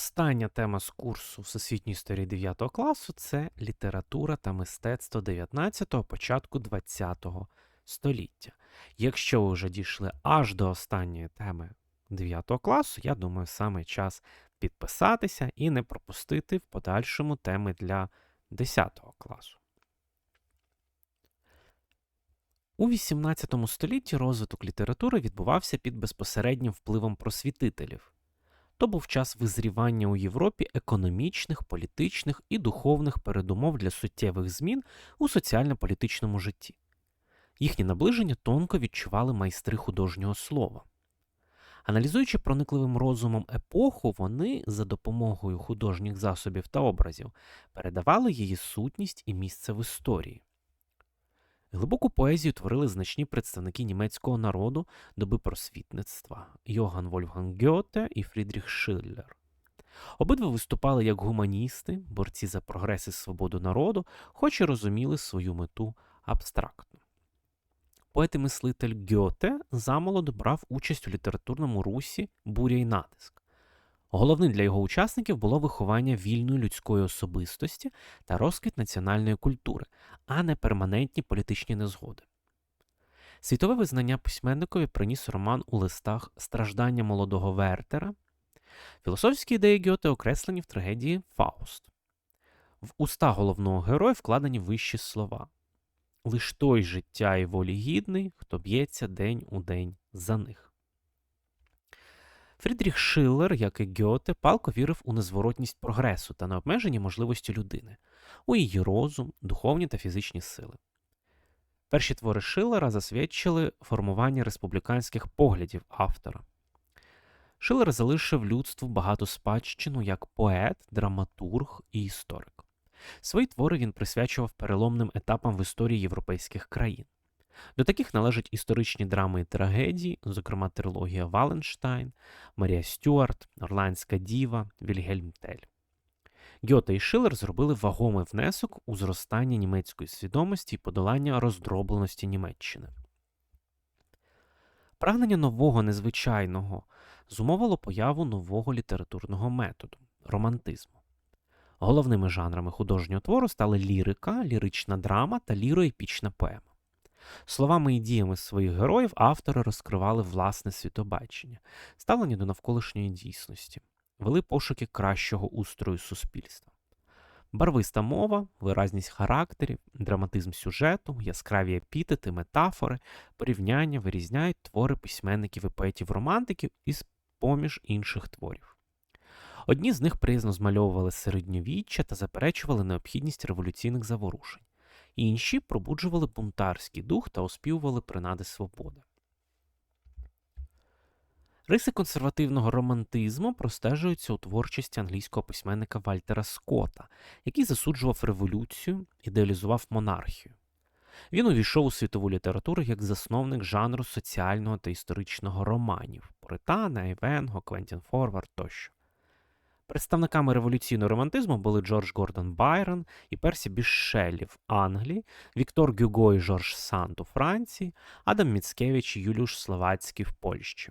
Остання тема з курсу Всесвітньої історії 9 класу це література та мистецтво 19-го, початку 20-го століття. Якщо ви вже дійшли аж до останньої теми 9 класу, я думаю, саме час підписатися і не пропустити в подальшому теми для 10 класу. У 18 столітті розвиток літератури відбувався під безпосереднім впливом просвітителів. То був час визрівання у Європі економічних, політичних і духовних передумов для суттєвих змін у соціально-політичному житті. Їхнє наближення тонко відчували майстри художнього слова. Аналізуючи проникливим розумом епоху, вони за допомогою художніх засобів та образів передавали її сутність і місце в історії. Глибоку поезію творили значні представники німецького народу доби просвітництва Йоган Вольфганг Гьоте і Фрідріх Шиллер. Обидва виступали як гуманісти, борці за прогрес і свободу народу, хоч і розуміли свою мету абстрактно. Поет і мислитель Гьоте замолоду брав участь у літературному русі буря й натиск. Головним для його учасників було виховання вільної людської особистості та розквіт національної культури, а не перманентні політичні незгоди. Світове визнання письменникові приніс роман у листах Страждання молодого Вертера. Філософські ідеї Гьоте окреслені в трагедії Фауст. В уста головного героя вкладені вищі слова. Лиш той життя і волі гідний, хто б'ється день у день за них. Фрідріх Шиллер, як і Гьоте, палко вірив у незворотність прогресу та необмежені можливості людини, у її розум, духовні та фізичні сили. Перші твори Шиллера засвідчили формування республіканських поглядів автора. Шиллер залишив людству багату спадщину як поет, драматург і історик. Свої твори він присвячував переломним етапам в історії європейських країн. До таких належать історичні драми і трагедії, зокрема трилогія Валенштайн, Марія Стюарт, Орландська Діва, Вільгельм Тель. Гьоте і Шиллер зробили вагомий внесок у зростання німецької свідомості і подолання роздробленості Німеччини. Прагнення нового незвичайного зумовило появу нового літературного методу романтизму. Головними жанрами художнього твору стали лірика, лірична драма та ліроепічна поема. Словами і діями своїх героїв автори розкривали власне світобачення, ставлення до навколишньої дійсності, вели пошуки кращого устрою суспільства. Барвиста мова, виразність характерів, драматизм сюжету, яскраві епітети, метафори, порівняння вирізняють твори письменників і поетів-романтиків із поміж інших творів. Одні з них приязно змальовували середньовіччя та заперечували необхідність революційних заворушень. Інші пробуджували бунтарський дух та оспівували принади свободи. Риси консервативного романтизму простежуються у творчості англійського письменника Вальтера Скотта, який засуджував революцію, ідеалізував монархію. Він увійшов у світову літературу як засновник жанру соціального та історичного романів Поритана, Івенго, Квентін Форвард тощо. Представниками революційного романтизму були Джордж Гордон Байрон і Персі Бішеллі в Англії, Віктор Гюго і Жорж Санд у Франції, Адам Міцкевич і Юліуш Словацький в Польщі.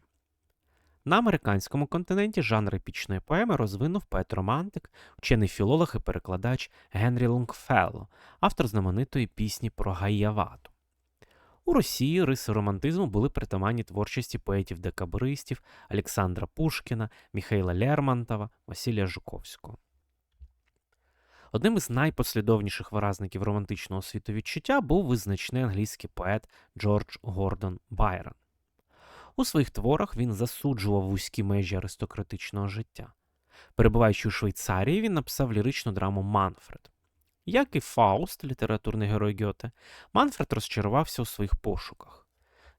На американському континенті жанр епічної поеми розвинув поет-романтик, вчений філолог і перекладач Генрі Лонгфелло, автор знаменитої пісні про Гаявату. У Росії риси романтизму були притаманні творчості поетів-декабристів Олександра Пушкіна, Міхайла Лермонтова, Василія Жуковського. Одним із найпослідовніших виразників романтичного світовідчуття був визначний англійський поет Джордж Гордон Байрон. У своїх творах він засуджував вузькі межі аристократичного життя. Перебуваючи у Швейцарії, він написав ліричну драму Манфред. Як і Фауст, літературний герой Гьоте, Манфред розчарувався у своїх пошуках.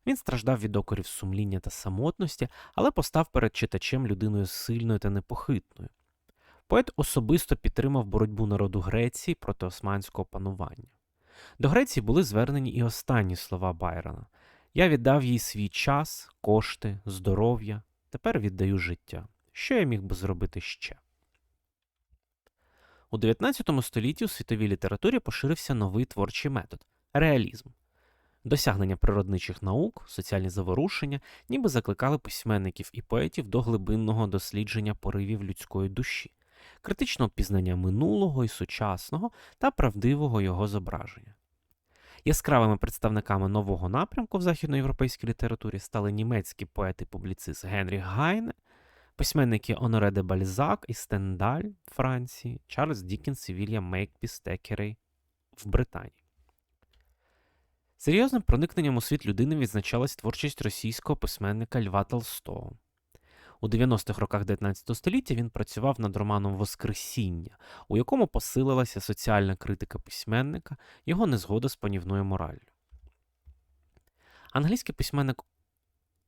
Він страждав від окорів сумління та самотності, але постав перед читачем людиною сильною та непохитною. Поет особисто підтримав боротьбу народу Греції проти османського панування. До Греції були звернені і останні слова Байрона Я віддав їй свій час, кошти, здоров'я, тепер віддаю життя. Що я міг би зробити ще? У 19 столітті у світовій літературі поширився новий творчий метод реалізм. Досягнення природничих наук, соціальні заворушення ніби закликали письменників і поетів до глибинного дослідження поривів людської душі, критичного пізнання минулого і сучасного та правдивого його зображення. Яскравими представниками нового напрямку в західноєвропейській літературі стали німецький поет і публіцист Генріх Гайне, письменники Оноре де Бальзак і Стендаль Франції, Чарльз Дікінс і Вільям Мейкпіс Текерей в Британії. Серйозним проникненням у світ людини відзначалась творчість російського письменника Льва Толстого. У 90-х роках 19 століття він працював над романом Воскресіння, у якому посилилася соціальна критика письменника, його незгода з панівною мораллю. Англійський письменник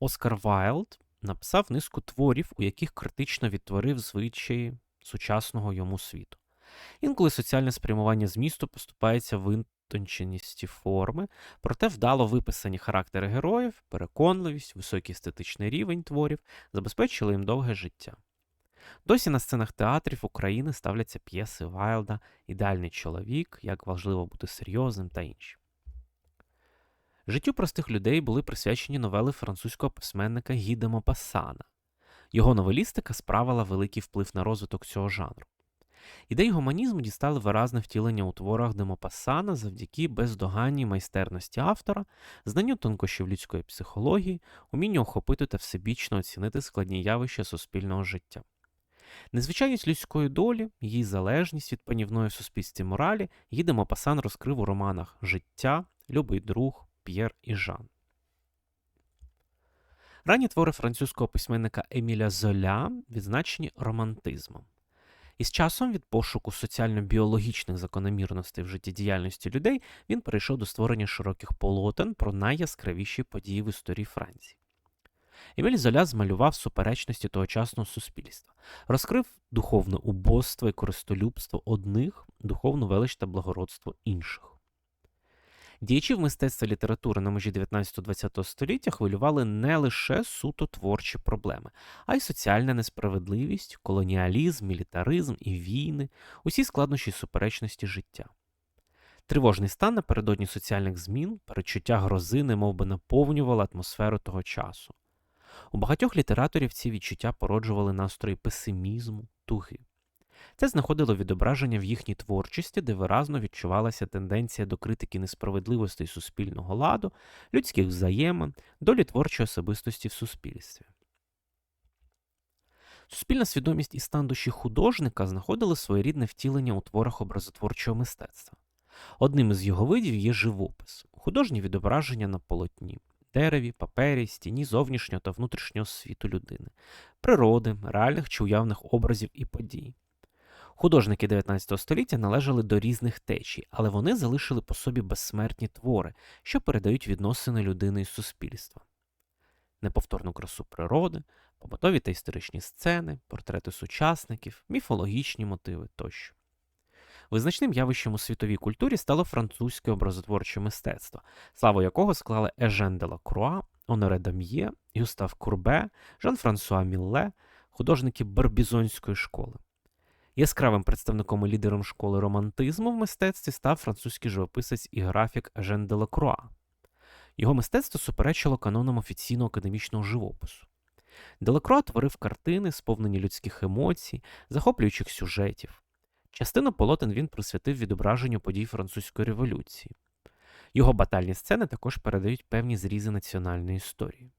Оскар Вайлд написав низку творів, у яких критично відтворив звичаї сучасного йому світу. Інколи соціальне спрямування змісту поступається витонченісті форми, проте вдало виписані характери героїв, переконливість, високий естетичний рівень творів забезпечили їм довге життя. Досі на сценах театрів України ставляться п'єси Вайлда, ідеальний чоловік, як важливо бути серйозним та інші. Життю простих людей були присвячені новели французького письменника Гіде Мопассана. Його новелістика справила великий вплив на розвиток цього жанру. Ідеї гуманізму дістали виразне втілення у творах Демопасана завдяки бездоганній майстерності автора, знанню тонкощів людської психології, умінню охопити та всебічно оцінити складні явища суспільного життя. Незвичайність людської долі, її залежність від панівної в суспільстві моралі, її Демопасан розкрив у романах Життя, Любий друг, П'єр і Жан. Ранні твори французького письменника Еміля Золя відзначені романтизмом. І з часом від пошуку соціально-біологічних закономірностей в життєдіяльності людей він перейшов до створення широких полотен про найяскравіші події в історії Франції. Еміль Золя змалював суперечності тогочасного суспільства, розкрив духовне убоство і користолюбство одних, духовну велич та благородство інших. Діячів мистецтва літератури на межі 19-20 століття хвилювали не лише суто творчі проблеми, а й соціальна несправедливість, колоніалізм, мілітаризм і війни, усі складнощі суперечності життя. Тривожний стан напередодні соціальних змін, перечуття грози, немов би наповнювали атмосферу того часу. У багатьох літераторів ці відчуття породжували настрої песимізму, туги. Це знаходило відображення в їхній творчості, де виразно відчувалася тенденція до критики несправедливостей суспільного ладу, людських взаємин, долі творчої особистості в суспільстві. Суспільна свідомість і стан душі художника знаходили своєрідне втілення у творах образотворчого мистецтва. Одним із його видів є живопис, художні відображення на полотні, дереві, папері, стіні зовнішнього та внутрішнього світу людини, природи, реальних чи уявних образів і подій. Художники 19 століття належали до різних течій, але вони залишили по собі безсмертні твори, що передають відносини людини і суспільства. Неповторну красу природи, побутові та історичні сцени, портрети сучасників, міфологічні мотиви тощо. Визначним явищем у світовій культурі стало французьке образотворче мистецтво, славу якого склали Ежен де Лакруа, Оноре Дам'є, Гюстав Курбе, Жан-Франсуа Мілле, художники Барбізонської школи. Яскравим представником і лідером школи романтизму в мистецтві став французький живописець і графік Жен де Лакруа. Його мистецтво суперечило канонам офіційного академічного живопису. Делакруа творив картини, сповнені людських емоцій, захоплюючих сюжетів. Частину полотен він присвятив відображенню подій французької революції. Його батальні сцени також передають певні зрізи національної історії.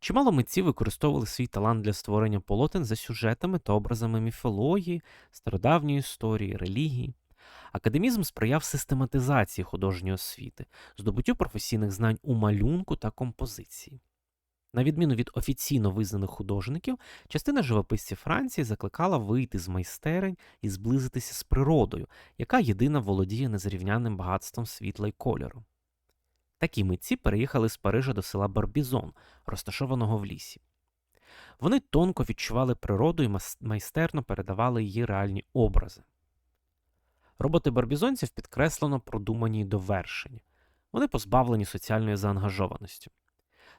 Чимало митців використовували свій талант для створення полотен за сюжетами та образами міфології, стародавньої історії, релігії. Академізм сприяв систематизації художньої освіти, здобуттю професійних знань у малюнку та композиції. На відміну від офіційно визнаних художників, частина живописців Франції закликала вийти з майстерень і зблизитися з природою, яка єдина володіє незрівнянним багатством світла й кольору. Такі митці переїхали з Парижа до села Барбізон, розташованого в лісі. Вони тонко відчували природу і майстерно передавали її реальні образи. Роботи барбізонців підкреслено продумані й довершені. Вони позбавлені соціальної заангажованості.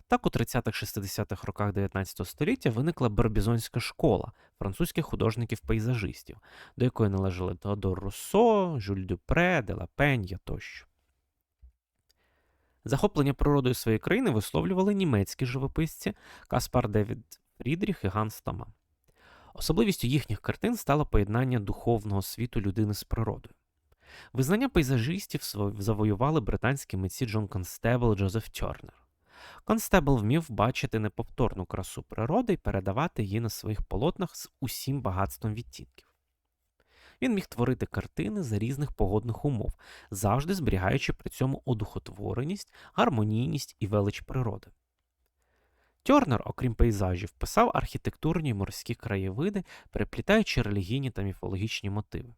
Так у 30-60-х роках 19 століття виникла барбізонська школа французьких художників-пейзажистів, до якої належали Теодор Руссо, Жюль Дюпре, Делапенья тощо. Захоплення природою своєї країни висловлювали німецькі живописці Каспар Девід Фрідріх і Ганс Тома. Особливістю їхніх картин стало поєднання духовного світу людини з природою. Визнання пейзажистів завоювали британські митці Джон Констебл і Джозеф Тернер. Констебл вмів бачити неповторну красу природи і передавати її на своїх полотнах з усім багатством відтінків. Він міг творити картини за різних погодних умов, завжди зберігаючи при цьому одухотвореність, гармонійність і велич природи. Тьорнер, окрім пейзажів, писав архітектурні морські краєвиди, переплітаючи релігійні та міфологічні мотиви.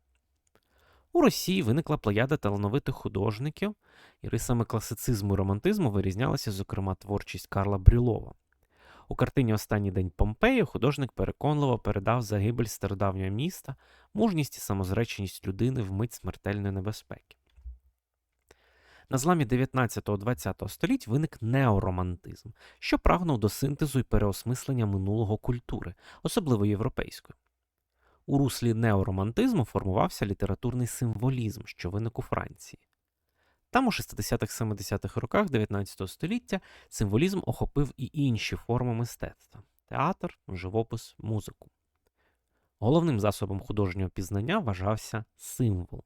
У Росії виникла плеяда талановитих художників, і рисами класицизму і романтизму вирізнялася, зокрема, творчість Карла Брюлова. У картині Останній день Помпеї художник переконливо передав загибель стародавнього міста, мужність і самозреченість людини в мить смертельної небезпеки. На зламі 19-20 століть виник неоромантизм, що прагнув до синтезу і переосмислення минулого культури, особливо європейської. У руслі неоромантизму формувався літературний символізм, що виник у Франції. Там у 60-70-х роках 19 століття символізм охопив і інші форми мистецтва театр, живопис, музику. Головним засобом художнього пізнання вважався символ.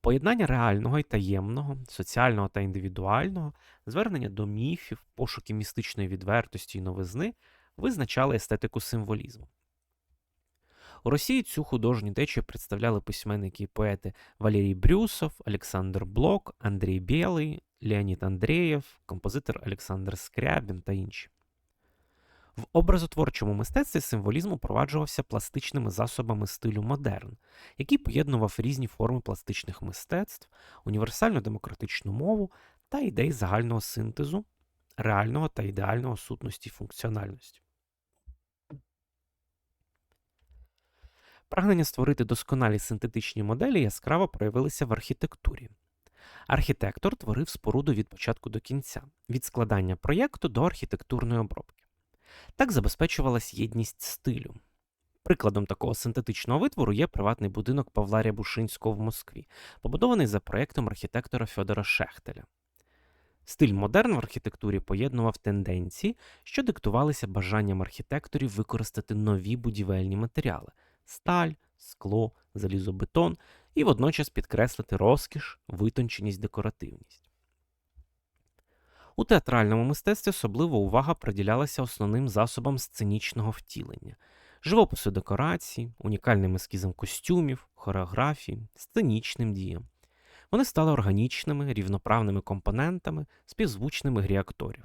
Поєднання реального і таємного, соціального та індивідуального, звернення до міфів, пошуки містичної відвертості і новизни визначали естетику символізму. У Росії цю художню течію представляли письменники і поети Валерій Брюсов, Олександр Блок, Андрій Білий, Леонід Андрієв, композитор Олександр Скрябін та інші. В образотворчому мистецтві символізм упроваджувався пластичними засобами стилю модерн, який поєднував різні форми пластичних мистецтв, універсальну демократичну мову та ідеї загального синтезу, реального та ідеального сутності і функціональності. Прагнення створити досконалі синтетичні моделі яскраво проявилися в архітектурі. Архітектор творив споруду від початку до кінця, від складання проєкту до архітектурної обробки. Так забезпечувалась єдність стилю. Прикладом такого синтетичного витвору є приватний будинок Павла Рябушинського в Москві, побудований за проєктом архітектора Федора Шехтеля. Стиль модерн в архітектурі поєднував тенденції, що диктувалися бажанням архітекторів використати нові будівельні матеріали сталь, скло, залізобетон і водночас підкреслити розкіш, витонченість, декоративність. У театральному мистецтві особлива увага приділялася основним засобам сценічного втілення, живопису декорацій, унікальним ескізам костюмів, хореографії, сценічним діям. Вони стали органічними, рівноправними компонентами, співзвучними грі акторів.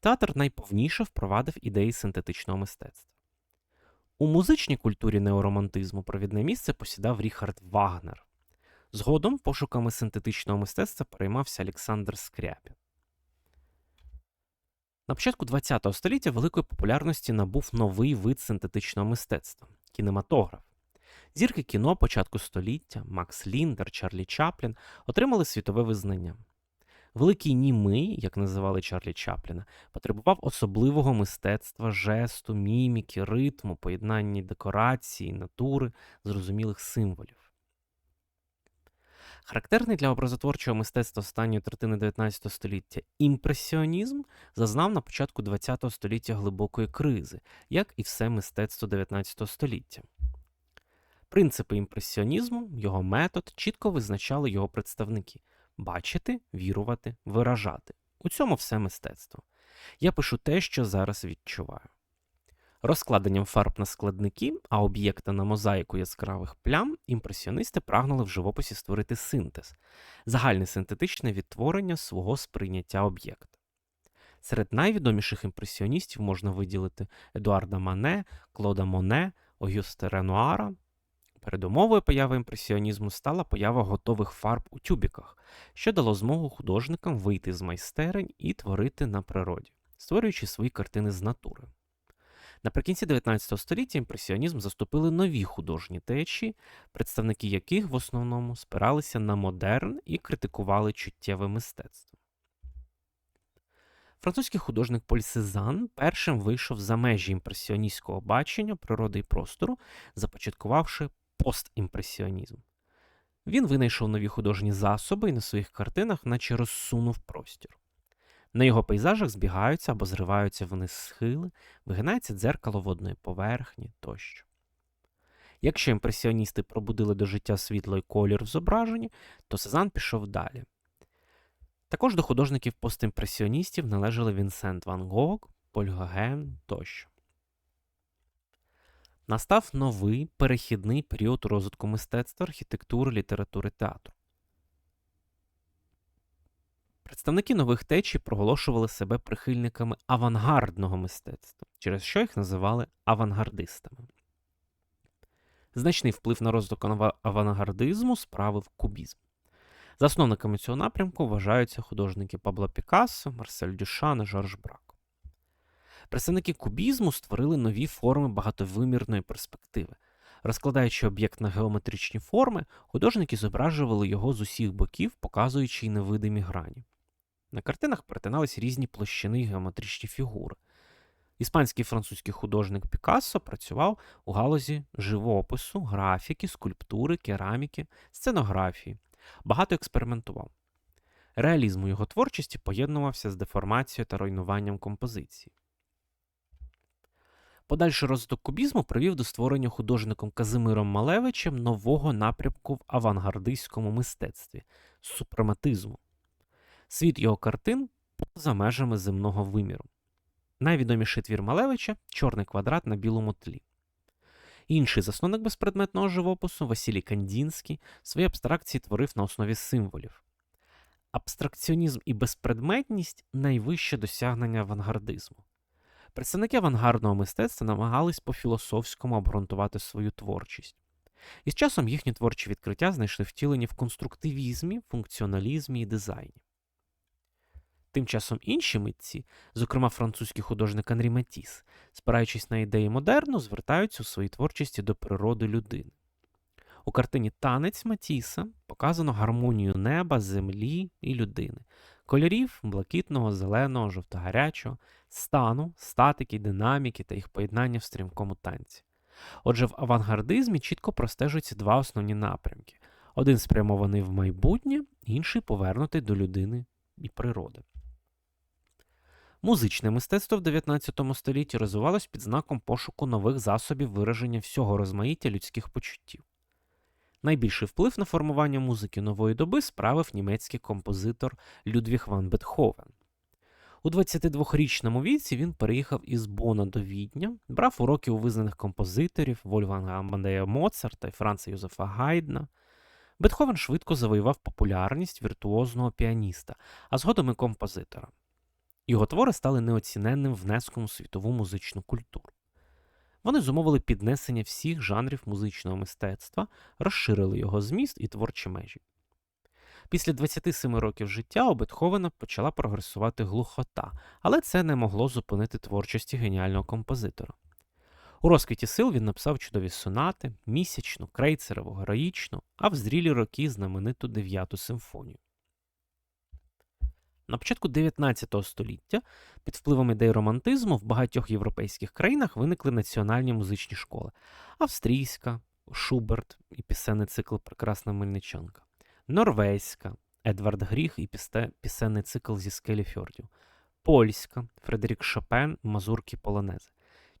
Театр найповніше впровадив ідеї синтетичного мистецтва. У музичній культурі неоромантизму провідне місце посідав Ріхард Вагнер. Згодом пошуками синтетичного мистецтва переймався Олександр Скряпін. На початку ХХ століття великої популярності набув новий вид синтетичного мистецтва кінематограф. Зірки кіно початку століття Макс Ліндер, Чарлі Чаплін отримали світове визнання. Великий німий, як називали Чарлі Чапліна, потребував особливого мистецтва, жесту, міміки, ритму, поєднання декорації, натури, зрозумілих символів. Характерний для образотворчого мистецтва останньої третини 19 століття імпресіонізм зазнав на початку ХХ століття глибокої кризи, як і все мистецтво 19 століття. Принципи імпресіонізму, його метод чітко визначали його представники бачити, вірувати, виражати. У цьому все мистецтво. Я пишу те, що зараз відчуваю. Розкладенням фарб на складники, а об'єкта на мозаїку яскравих плям, імпресіоністи прагнули в живописі створити синтез, загальне синтетичне відтворення свого сприйняття об'єкта. Серед найвідоміших імпресіоністів можна виділити Едуарда Мане, Клода Моне, Огюсте Ренуара Передумовою появи імпресіонізму стала поява готових фарб у тюбіках, що дало змогу художникам вийти з майстерень і творити на природі, створюючи свої картини з натури. Наприкінці 19 століття імпресіонізм заступили нові художні течії, представники яких в основному спиралися на модерн і критикували чуттєве мистецтво. Французький художник Поль Сезан першим вийшов за межі імпресіоністського бачення природи і простору, започаткувавши постімпресіонізм. Він винайшов нові художні засоби і на своїх картинах, наче розсунув простір. На його пейзажах збігаються або зриваються вниз схили, вигинається дзеркало водної поверхні тощо. Якщо імпресіоністи пробудили до життя світло і колір в зображенні, то Сезанн пішов далі. Також до художників постімпресіоністів належали Вінсент Ван Гог, Поль Гоген тощо. Настав новий перехідний період розвитку мистецтва, архітектури, літератури театру. Представники нових течій проголошували себе прихильниками авангардного мистецтва, через що їх називали авангардистами. Значний вплив на розвиток авангардизму справив кубізм. Засновниками цього напрямку вважаються художники Пабло Пікассо, Марсель Дюшан і Жорж Брак. Представники кубізму створили нові форми багатовимірної перспективи. Розкладаючи об'єкт на геометричні форми, художники зображували його з усіх боків, показуючи й невидимі грані. На картинах перетинались різні площини й геометричні фігури. Іспанський і французький художник Пікассо працював у галузі живопису, графіки, скульптури, кераміки, сценографії, багато експериментував. Реалізм у його творчості поєднувався з деформацією та руйнуванням композиції. Подальший розвиток кубізму привів до створення художником Казимиром Малевичем нового напрямку в авангардистському мистецтві супрематизму. Світ його картин поза межами земного виміру. Найвідоміший твір Малевича чорний квадрат на білому тлі. Інший засновник безпредметного живопису Василій Кандінський свої абстракції творив на основі символів. Абстракціонізм і безпредметність найвище досягнення авангардизму. Представники авангардного мистецтва намагались по-філософському обґрунтувати свою творчість. І з часом їхні творчі відкриття знайшли втілення в конструктивізмі, функціоналізмі і дизайні. Тим часом інші митці, зокрема французький художник Анрі Матіс, спираючись на ідеї модерну, звертаються у своїй творчості до природи людини. У картині Танець Матіса показано гармонію неба, землі і людини, кольорів блакитного, зеленого, жовтогарячого, стану, статики, динаміки та їх поєднання в стрімкому танці. Отже, в авангардизмі чітко простежуються два основні напрямки: один спрямований в майбутнє, інший повернутий до людини і природи. Музичне мистецтво в 19 столітті розвивалось під знаком пошуку нових засобів вираження всього розмаїття людських почуттів. Найбільший вплив на формування музики нової доби справив німецький композитор Людвіг Ван Бетховен. У 22-річному віці він переїхав із Бона до Відня, брав уроки у визнаних композиторів Вольфганга Амадея Моцарта і Франца Йозефа Гайдна. Бетховен швидко завоював популярність віртуозного піаніста, а згодом і композитора. Його твори стали неоціненним внеском у світову музичну культуру. Вони зумовили піднесення всіх жанрів музичного мистецтва, розширили його зміст і творчі межі. Після 27 років життя у Бетховена почала прогресувати глухота, але це не могло зупинити творчості геніального композитора. У розквіті сил він написав чудові сонати, місячну, крейцерову, героїчну, а в зрілі роки знамениту дев'яту симфонію. На початку 19 століття під впливом ідей романтизму в багатьох європейських країнах виникли національні музичні школи: австрійська, Шуберт і пісенний цикл Прекрасна Мельничанка, Норвезька, Едвард Гріх і пісенний цикл зі скелі фьордів, Польська, Фредерік Шопен, Мазурки Полонези,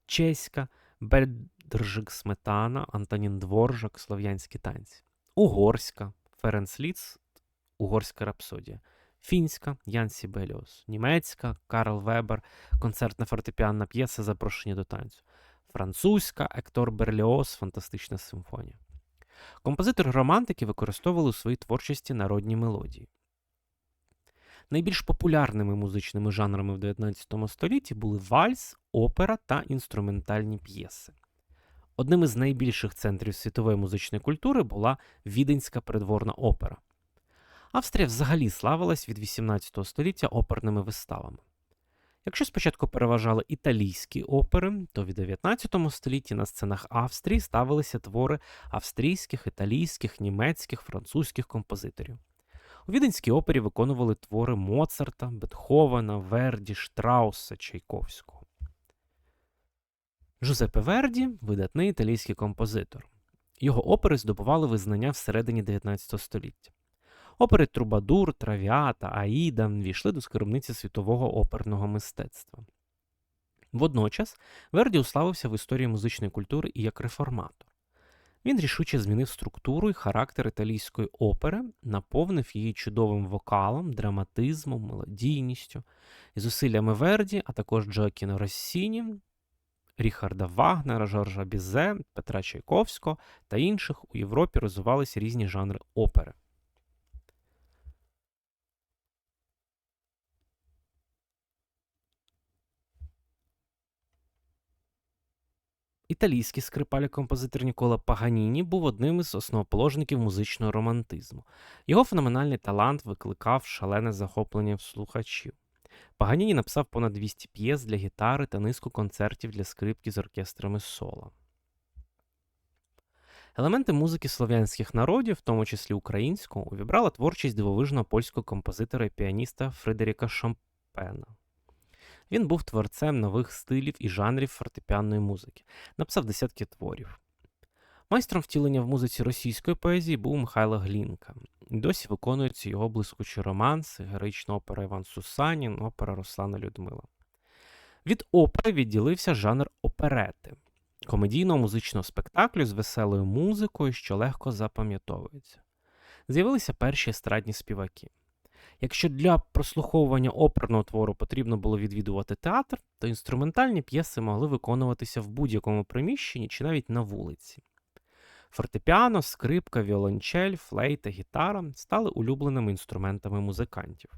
Чеська, Бельдржик Сметана, Антонін Дворжак, Слов'янські танці, Угорська, Ференц Ліц, Угорська рапсодія фінська Ян Сібеліус, німецька Карл Вебер, концертна фортепіанна п'єса Запрошення до танцю, французька Ектор Берліос, фантастична симфонія. Композитори романтики використовували у своїй творчості народні мелодії. Найбільш популярними музичними жанрами в 19 столітті були вальс, опера та інструментальні п'єси. Одним із найбільших центрів світової музичної культури була Віденська придворна опера. Австрія взагалі славилась від 18 століття оперними виставами. Якщо спочатку переважали італійські опери, то в 19 столітті на сценах Австрії ставилися твори австрійських, італійських, німецьких, французьких композиторів. У віденській опері виконували твори Моцарта, Бетховена, Верді, Штрауса, Чайковського. Жузепе Верді видатний італійський композитор. Його опери здобували визнання всередині 19 століття. Опери Трубадур, Травіата, Аїда війшли до скарбниці світового оперного мистецтва. Водночас Верді уславився в історії музичної культури і як реформатор. Він рішуче змінив структуру і характер італійської опери, наповнив її чудовим вокалом, драматизмом, мелодійністю і зусиллями Верді, а також Джоакіно Россіні, Ріхарда Вагнера, Жоржа Бізе, Петра Чайковського та інших у Європі розвивалися різні жанри опери. Італійський скрипаль композитор Нікола Паганіні був одним із основоположників музичного романтизму. Його феноменальний талант викликав шалене захоплення в слухачів. Паганіні написав понад 200 п'єс для гітари та низку концертів для скрипки з оркестрами соло. Елементи музики слов'янських народів, в тому числі українського, увібрала творчість дивовижного польського композитора і піаніста Фредеріка Шампена. Він був творцем нових стилів і жанрів фортепіанної музики, написав десятки творів. Майстром втілення в музиці російської поезії був Михайло Глінка. Досі виконуються його блискучі романси, героїчна опера Іван Сусанін, опера Руслана Людмила. Від опери відділився жанр оперети, комедійного музичного спектаклю з веселою музикою, що легко запам'ятовується. З'явилися перші естрадні співаки. Якщо для прослуховування оперного твору потрібно було відвідувати театр, то інструментальні п'єси могли виконуватися в будь-якому приміщенні чи навіть на вулиці. Фортепіано, скрипка, віолончель, флейта, гітара стали улюбленими інструментами музикантів.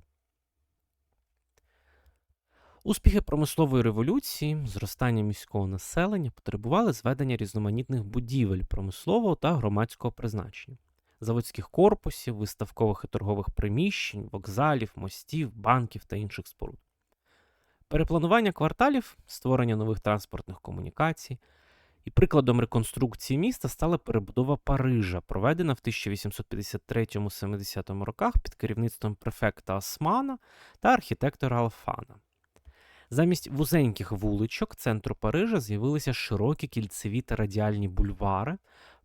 Успіхи промислової революції, зростання міського населення потребували зведення різноманітних будівель промислового та громадського призначення заводських корпусів, виставкових і торгових приміщень, вокзалів, мостів, банків та інших споруд. Перепланування кварталів, створення нових транспортних комунікацій. І прикладом реконструкції міста стала перебудова Парижа, проведена в 1853-70 роках під керівництвом префекта Османа та архітектора Алфана. Замість вузеньких вуличок центру Парижа з'явилися широкі кільцеві та радіальні бульвари,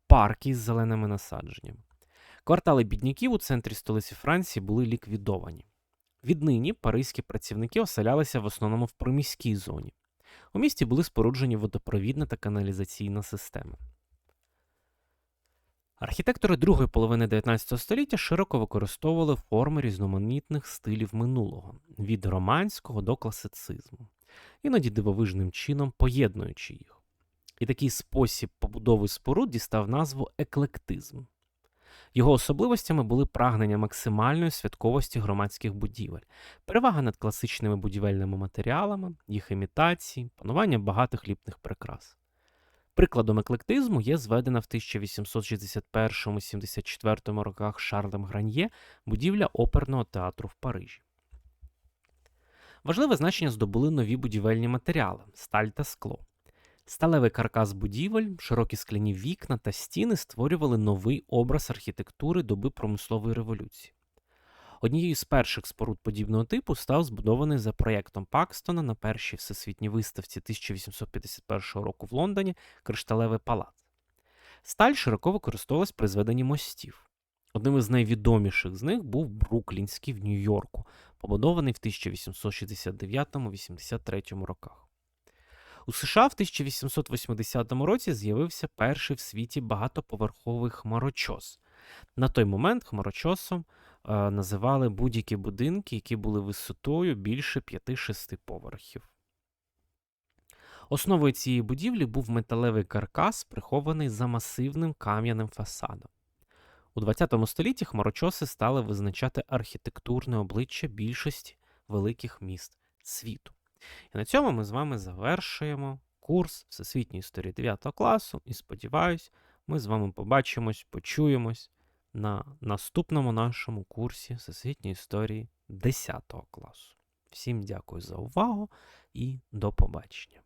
парки із зеленими насадженнями. Квартали бідняків у центрі столиці Франції були ліквідовані. Віднині паризькі працівники оселялися в основному в приміській зоні. У місті були споруджені водопровідна та каналізаційна системи. Архітектори другої половини 19 століття широко використовували форми різноманітних стилів минулого від романського до класицизму, іноді дивовижним чином поєднуючи їх. І такий спосіб побудови споруд дістав назву еклектизм. Його особливостями були прагнення максимальної святковості громадських будівель, перевага над класичними будівельними матеріалами, їх імітації, панування багатих ліпних прикрас. Прикладом еклектизму є зведена в 1861-74 роках Шарлем Граньє будівля оперного театру в Парижі. Важливе значення здобули нові будівельні матеріали сталь та скло. Сталевий каркас будівель, широкі скляні вікна та стіни створювали новий образ архітектури доби промислової революції. Однією з перших споруд подібного типу став збудований за проєктом Пакстона на першій всесвітній виставці 1851 року в Лондоні Кришталевий палац. Сталь широко використовувалась при зведенні мостів. Одним із найвідоміших з них був Бруклінський в Нью-Йорку, побудований в 1869-83 роках. У США в 1880 році з'явився перший в світі багатоповерховий хмарочос. На той момент хмарочосом е, називали будь-які будинки, які були висотою більше 5-6 поверхів. Основою цієї будівлі був металевий каркас, прихований за масивним кам'яним фасадом. У ХХ столітті хмарочоси стали визначати архітектурне обличчя більшості великих міст світу. І на цьому ми з вами завершуємо курс Всесвітньої історії 9 класу. І сподіваюсь, ми з вами побачимось, почуємось на наступному нашому курсі Всесвітньої історії 10 класу. Всім дякую за увагу і до побачення.